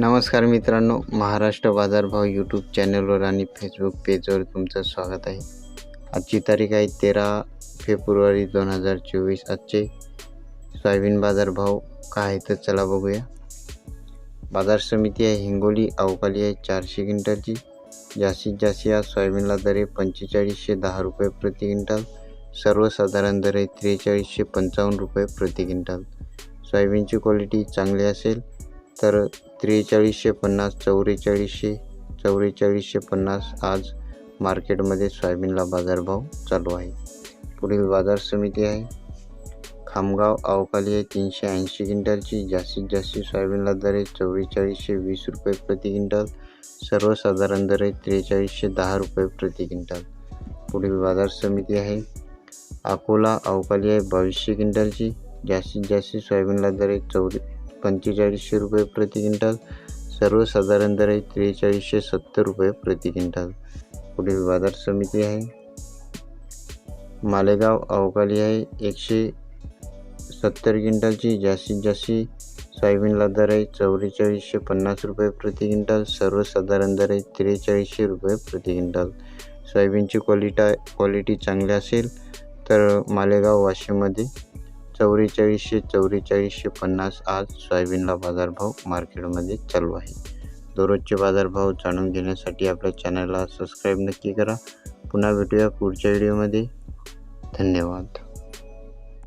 नमस्कार मित्रांनो महाराष्ट्र बाजारभाव यूट्यूब चॅनलवर आणि फेसबुक पेजवर तुमचं स्वागत आहे. आजची तारीख आहे तेरा फेब्रुवारी दोन हजार चोवीस. आजचे सोयाबीन बाजारभाव काय आहे तर चला बघूया. बाजार समिती आहे हिंगोली अवकाली आहे चारशे क्विंटलची. जास्तीत जास्त या सोयाबीनला दर आहे पंचेचाळीसशे दहा रुपये प्रति क्विंटल. सर्वसाधारण दर आहे त्रेचाळीसशे पंचावन्न रुपये प्रति क्विंटल. सोयाबीनची क्वालिटी चांगली असेल तर त्रेचाळीसशे पन्नास चौवेचाळीसशे चौवेचाळीसशे पन्नास आज मार्केटमध्ये सोयाबीनला बाजारभाव चालू आहे. पुढील बाजार समिती आहे. खामगाव अवकाली आहे तीनशे ऐंशी क्विंटलची जास्तीत जास्त सोयाबीनला दर आहे चौवेचाळीसशे वीस रुपये प्रति क्विंटल सर्वसाधारण दर आहे त्रेचाळीसशे दहा रुपये प्रति क्विंटल. पुढील बाजार समिती आहे. अकोला अवकाली आहे बावीसशे क्विंटलची जास्तीत जास्त सोयाबीनला दर आहे चौरे पंचेचाळीसशे रुपये प्रति क्विंटल सर्वसाधारण दर आहे त्रेचाळीसशे सत्तर रुपये प्रति क्विंटल. पुढील बाजार समिती आहे. मालेगाव अवकाली आहे. एकशे सत्तर क्विंटलची जास्तीत जास्त सोयाबीनला दर आहे चौवेचाळीसशे पन्नास रुपये प्रति क्विंटल सर्वसाधारण दर आहे त्रेचाळीसशे रुपये प्रति क्विंटल. सोयाबीनची क्वालिटा क्वालिटी चांगली असेल तर मालेगाव वाशिममध्ये चौवेचाळीसशे चौवेचाळीसशे पन्नास आज सोयाबीनला बाजारभाव मार्केटमध्ये चालू आहे. दररोजचे बाजारभाव जाणून घेण्यासाठी आपल्या चॅनलला सबस्क्राईब नक्की करा. पुन्हा भेटूया पुढच्या व्हिडिओमध्ये. धन्यवाद.